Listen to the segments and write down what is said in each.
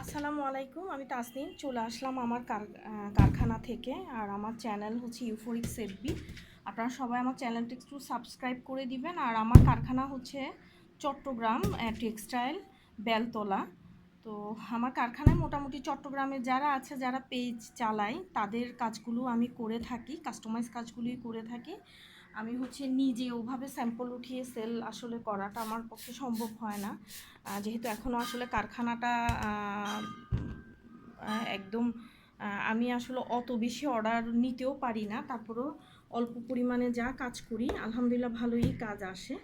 আসসালামু আলাইকুম, আমি তাসনিম। চলে আসলাম আমার কার- কারখানা থেকে আর আমার চ্যানেল হচ্ছে ইউফোরিক সেফবি আপনারা সবাই আমার চ্যানেলটি একটু সাবস্ক্রাইব করে দিবেন। আর আমার কারখানা হচ্ছে চট্টগ্রাম টেক্সটাইল বেলতলা। তো আমার কারখানায় মোটামুটি চট্টগ্রামে যারা আছে, যারা পেজ চালায়, তাদের কাজগুলো আমি করে থাকি কাস্টমাইজ কাজগুলোই করে থাকি। আমি হচ্ছে নিজে ওভাবে স্যাম্পল উঠিয়ে সেল আসলে করাটা আমার পক্ষে সম্ভব হয় না। যেহেতু এখনও আসলে কারখানাটা একদম আমি আসলে অত বেশি অর্ডার নিতেও পারি না। তারপরেও অল্প পরিমাণে যা কাজ করি, আলহামদুলিল্লাহ ভালোই কাজ আসে।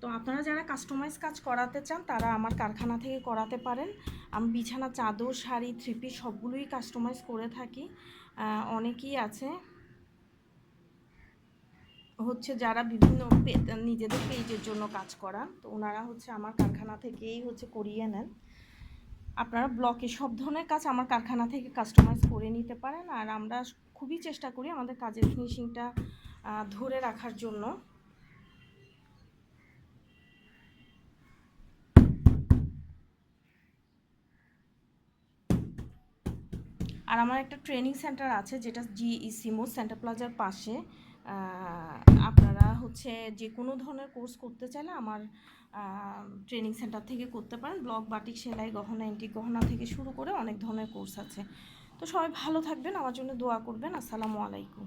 তো আপনারা যারা কাস্টমাইজ কাজ করাতে চান, তারা আমার কারখানা থেকে করাতে পারেন। আমি বিছানা, চাদর, শাড়ি থ্রি পিস সবগুলোই কাস্টমাইজ করে থাকি। অনেকেই আছে হচ্ছে যারা বিভিন্ন নিজেদের পেজের জন্য কাজ করা তো ওনারা হচ্ছে আমার কারখানা থেকেই হচ্ছে করিয়ে নেন। আপনারা ব্লকে সব ধরনের কাজ আমার কারখানা থেকে কাস্টমাইজ করে নিতে পারেন, আর আমরা খুবই চেষ্টা করি আমাদের কাজের ফিনিশিংটা ধরে রাখার জন্য। আর আমার একটা ট্রেনিং সেন্টার আছে, যেটা জি ইসিমো সেন্টার প্লাজার পাশে। আপনারা হচ্ছে যে কোনো ধরনের কোর্স করতে চাইলে আমার ট্রেনিং সেন্টার থেকে করতে পারেন। ব্লক বাটিক সেলাই, গহনা এন্টিক গহনা থেকে শুরু করে অনেক ধরনের কোর্স আছে। তো সবাই ভালো থাকবেন, আমার জন্য দোয়া করবেন। আসসালামু আলাইকুম।